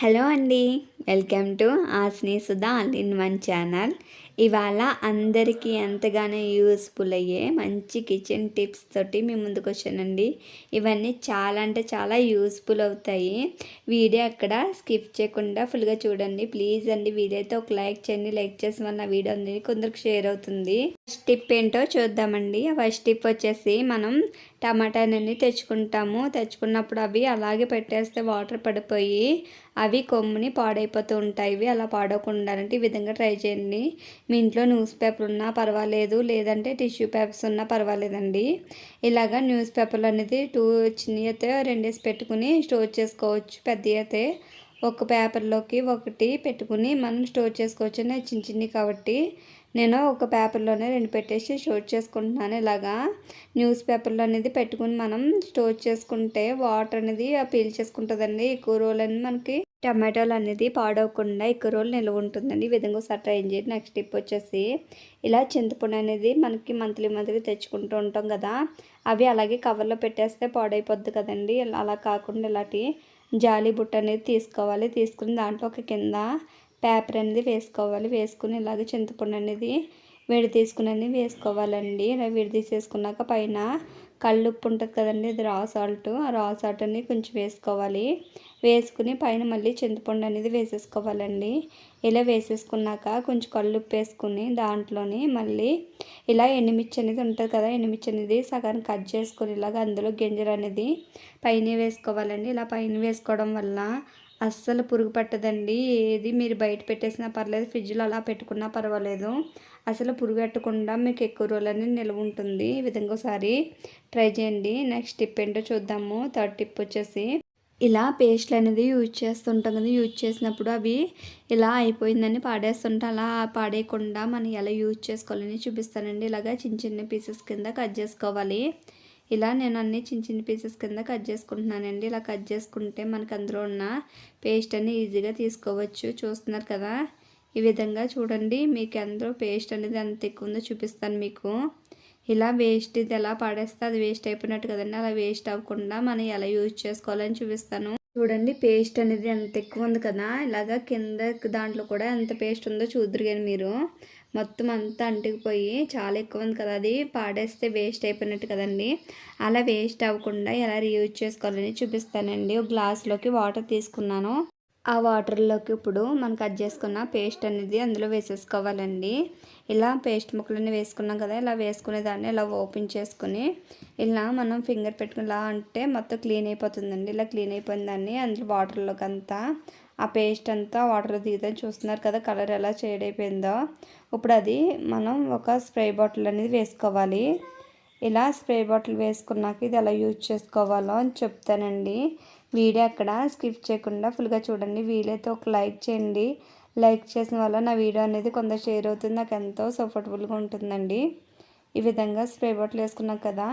Hello అండి welcome to Asni Sudha all in one channel. ఇవాళ అందరికీ ఎంతగానో యూస్ఫుల్ అయ్యే మంచి కిచెన్ టిప్స్ తోటి మీ ముందుకు వచ్చానండి. ఇవన్నీ చాలా అంటే చాలా యూస్ఫుల్ అవుతాయి. వీడియో అక్కడ స్కిప్ చేయకుండా ఫుల్గా చూడండి. ప్లీజ్ అండి వీడియో అయితే ఒక లైక్ చేయండి. లైక్ చేసిన వల్ల వీడియో అనేది కొందరికి షేర్ అవుతుంది. ఫస్ట్ టిప్ ఏంటో చూద్దామండి. ఫస్ట్ టిప్ వచ్చేసి మనం టమాటాలన్నీ తెచ్చుకుంటాము. తెచ్చుకున్నప్పుడు అవి అలాగే పెట్టేస్తే వాటర్ పడిపోయి అవి కొమ్ముని పాడైపోతూ ఉంటాయి. ఇవి అలా పాడకుండా ఈ విధంగా ట్రై చేయండి. మీ ఇంట్లో న్యూస్ పేపర్ ఉన్నా పర్వాలేదు. లేదంటే టిష్యూ పేపర్స్ ఉన్నా పర్వాలేదండి. ఇలాగా న్యూస్ పేపర్లు అనేది టూ చిన్న అయితే రెండేసి పెట్టుకుని స్టోర్ చేసుకోవచ్చు. పెద్ద అయితే ఒక పేపర్లోకి ఒకటి పెట్టుకుని మనం స్టోర్ చేసుకోవచ్చు చిన్న చిన్నవి కాబట్టి నేను ఒక పేపర్లోనే రెండు పెట్టేసి స్టోర్ చేసుకుంటున్నాను ఇలాగా. న్యూస్ పేపర్లో అనేది పెట్టుకుని మనం స్టోర్ చేసుకుంటే వాటర్ అనేది పీల్ చేసుకుంటుందండి. ఎక్కువ రోజులు అనేది మనకి టమాటోలు అనేది పాడవకుండా ఎక్కువ రోజులు నిల్వ ఉంటుందండి. ఈ విధంగా ఒకసారి ట్రై చేయండి. నెక్స్ట్ టిప్ వచ్చేసి ఇలా చింతపండు అనేది మనకి మంత్లీ మంత్లీ తెచ్చుకుంటూ ఉంటాం కదా. అవి అలాగే కవర్లో పెట్టేస్తే పాడైపోద్ది కదండి. అలా కాకుండా ఇలాంటి జాలి బుట్ట అనేది తీసుకోవాలి. తీసుకుని దాంట్లో ఒక కింద పేపర్ అనేది వేసుకోవాలి. వేసుకుని ఇలాగే చింతపండు అనేది వేడి తీసుకుని వేసుకోవాలండి. ఇలా విడి తీసేసుకున్నాక పైన కళ్ళుప్పు ఉంటుంది కదండి ఇది రా సాల్ట్. ఆ రా సాల్ట్ అనేది కొంచెం వేసుకోవాలి. వేసుకుని పైన మళ్ళీ చింతపండు అనేది వేసేసుకోవాలండి. ఇలా వేసేసుకున్నాక కొంచెం కళ్ళుప్పు వేసుకుని దాంట్లోని మళ్ళీ ఇలా ఎండుమిర్చి అనేది ఉంటుంది కదా ఎండుమిర్చి అనేది సగాన్ని కట్ చేసుకుని ఇలాగ అందులో గింజలు అనేది పైన వేసుకోవాలండి. ఇలా పైన వేసుకోవడం వల్ల అస్సలు పురుగు పట్టదండి. ఏది మీరు బయట పెట్టేసినా పర్లేదు ఫ్రిడ్జ్లో అలా పెట్టుకున్నా పర్వాలేదు. అసలు పురుగు పెట్టకుండా మీకు ఎక్కువ రోజులని నిల్వ ఉంటుంది. ఈ విధంగా ఒకసారి ట్రై చేయండి. నెక్స్ట్ టిప్ ఏంటో చూద్దాము. థర్డ్ టిప్ వచ్చేసి ఇలా పేస్ట్లు అనేది యూజ్ చేస్తుంటాం కదా యూజ్ చేసినప్పుడు అవి ఇలా అయిపోయిందని పాడేస్తుంటే అలా పాడేయకుండా మనం ఎలా యూజ్ చేసుకోవాలని చూపిస్తానండి. ఇలాగా చిన్న చిన్న పీసెస్ కింద కట్ చేసుకోవాలి. ఇలా నేను అన్ని చిన్న చిన్న పీసెస్ కింద కట్ చేసుకుంటున్నానండి. ఇలా కట్ చేసుకుంటే మనకు అందులో ఉన్న పేస్ట్ అన్ని ఈజీగా తీసుకోవచ్చు. చూస్తున్నారు కదా? ఈ విధంగా చూడండి. మీకు అందరూ పేస్ట్ అనేది ఎంత ఎక్కువ ఉందో చూపిస్తాను మీకు. ఇలా వేస్ట్ ఇది ఎలా పాడేస్తే అది వేస్ట్ అయిపోయినట్టు కదండి. అలా వేస్ట్ అవ్వకుండా మనం ఎలా యూజ్ చేసుకోవాలని చూపిస్తాను. చూడండి పేస్ట్ అనేది ఎంత ఎక్కువ ఉంది కదా? ఇలాగా కింద దాంట్లో కూడా ఎంత పేస్ట్ ఉందో చూద్దరు కానీ మీరు. మొత్తం అంతా అంటుకుపోయి చాలా ఎక్కువ ఉంది కదా అది. పాడేస్తే వేస్ట్ అయిపోయినట్టు కదండి. అలా వేస్ట్ అవ్వకుండా ఎలా రీయూజ్ చేసుకోవాలని చూపిస్తానండి. ఒక గ్లాస్లోకి వాటర్ తీసుకున్నాను. ఆ వాటర్లోకి ఇప్పుడు మనం కట్ చేసుకున్న పేస్ట్ అనేది అందులో వేసేసుకోవాలండి. ఇలా పేస్ట్ ముక్కలన్నీ వేసుకున్నాం కదా ఇలా వేసుకునే దాన్ని ఇలా ఓపెన్ చేసుకుని ఇలా మనం ఫింగర్ పెట్టుకుని ఇలా అంటే మొత్తం క్లీన్ అయిపోతుందండి. ఇలా క్లీన్ అయిపోయిన దాన్ని అందులో వాటర్లోకి అంతా ఆ పేస్ట్ అంతా వాటర్ దిగుదని చూస్తున్నారు కదా కలర్ ఎలా షేడ్ అయిపోయిందో. ఇప్పుడు అది మనం ఒక స్ప్రే బాటిల్ అనేది వేసుకోవాలి. ఇలా స్ప్రే బాటిల్ వేసుకున్నాక ఇది ఎలా యూజ్ చేసుకోవాలో అని చెప్తానండి. వీడియో అక్కడ స్కిప్ చేయకుండా ఫుల్గా చూడండి. వీలైతే ఒక లైక్ చేయండి. లైక్ చేసిన వల్ల నా వీడియో అనేది కొంత షేర్ అవుతుంది. నాకు ఎంతో సపోర్టబుల్గా ఉంటుందండి. ఈ విధంగా స్ప్రే బాటిల్ వేసుకున్నాం కదా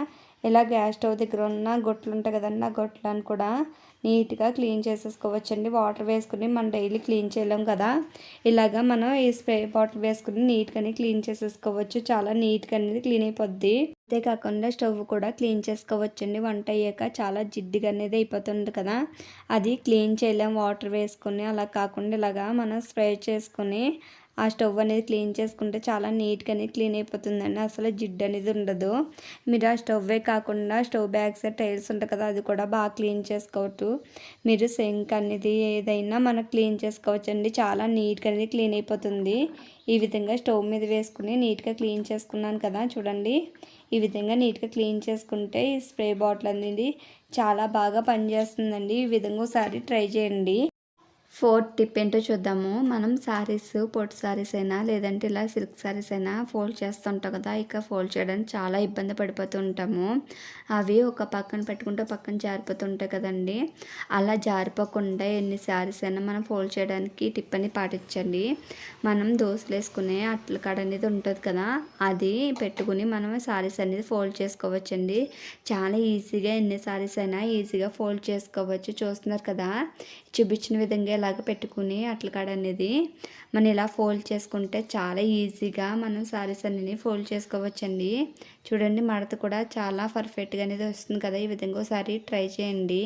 ఇలా గ్యాస్ స్టవ్ దగ్గర ఉన్న గొట్లు ఉంటాయి కదండి ఆ గొట్లను కూడా నీట్గా క్లీన్ చేసేసుకోవచ్చండి. వాటర్ వేసుకుని మనం డైలీ క్లీన్ చేయలేం కదా. ఇలాగా మనం ఈ స్ప్రే బాటిల్ వేసుకుని నీట్గానే క్లీన్ చేసేసుకోవచ్చు. చాలా నీట్గా అనేది క్లీన్ అయిపోద్ది. అంతేకాకుండా స్టవ్ కూడా క్లీన్ చేసుకోవచ్చండి. వంట అయ్యాక చాలా జిడ్డుగా అనేది అయిపోతుంది కదా. అది క్లీన్ చేయలేం. వాటర్ వేసుకుని అలా కాకుండా ఇలాగా మనం స్ప్రే చేసుకుని ఆ స్టవ్ అనేది క్లీన్ చేసుకుంటే చాలా నీట్గా అనేది క్లీన్ అయిపోతుందండి. అసలు జిడ్డు అనేది ఉండదు. మీరు ఆ స్టవ్వే కాకుండా స్టవ్ బ్యాగ్స్ టైల్స్ ఉంటాయి కదా అది కూడా బాగా క్లీన్ చేసుకోవచ్చు. మీరు సింక్ అనేది ఏదైనా మనం క్లీన్ చేసుకోవచ్చు అండి చాలా నీట్గా అనేది క్లీన్ అయిపోతుంది. ఈ విధంగా స్టవ్ మీద వేసుకుని నీట్గా క్లీన్ చేసుకున్నాను కదా చూడండి. ఈ విధంగా నీట్గా క్లీన్ చేసుకుంటే ఈ స్ప్రే బాటిల్ అనేది చాలా బాగా పనిచేస్తుందండి. ఈ విధంగా ఒకసారి ట్రై చేయండి. ఫోర్త్ టిప్ ఏంటో చూద్దాము. మనం శారీస్ పొట్టు శారీస్ అయినా లేదంటే ఇలా సిల్క్ శారీస్ అయినా ఫోల్డ్ చేస్తుంటాం కదా ఇక ఫోల్డ్ చేయడానికి చాలా ఇబ్బంది పడిపోతూ ఉంటాము. అవి ఒక పక్కన పెట్టుకుంటే పక్కన జారిపోతుంటాయి కదండి. అలా జారిపోకుండా ఎన్ని శారీస్ అయినా మనం ఫోల్డ్ చేయడానికి టిప్ అని పాటించండి. మనం దోశలు వేసుకునే అట్ల కాడ అనేది ఉంటుంది కదా అది పెట్టుకుని మనం శారీస్ అనేది ఫోల్డ్ చేసుకోవచ్చండి. చాలా ఈజీగా ఎన్ని శారీస్ అయినా ఈజీగా ఫోల్డ్ చేసుకోవచ్చు. చూస్తున్నారు కదా చూపించిన విధంగా ఇలాగ పెట్టుకుని అట్ల కాడ అనేది మనం ఇలా ఫోల్డ్ చేసుకుంటే చాలా ఈజీగా మనం శారీస్ అనేది ఫోల్డ్ చేసుకోవచ్చండి. చూడండి మడత కూడా చాలా పర్ఫెక్ట్గా అనేది వస్తుంది కదా. ఈ విధంగా ఒకసారి ట్రై చేయండి.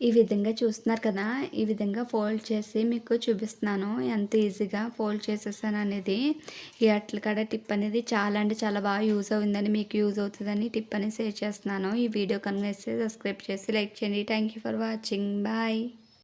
ఈ విధంగా చూస్తున్నారు కదా. ఈ విధంగా ఫోల్డ్ చేసి మీకు చూపిస్తున్నాను. ఎంత ఈజీగా ఫోల్డ్ చేసేసాను అనేది. ఈ అట్ల కాడ టిప్ అనేది చాలా అంటే చాలా బాగా యూజ్ అవుతుందని మీకు యూజ్ అవుతుందని టిప్ అనేది షేర్ చేస్తున్నాను. ఈ వీడియో కనుక సబ్స్క్రైబ్ చేసి లైక్ చేయండి. Thank you for watching bye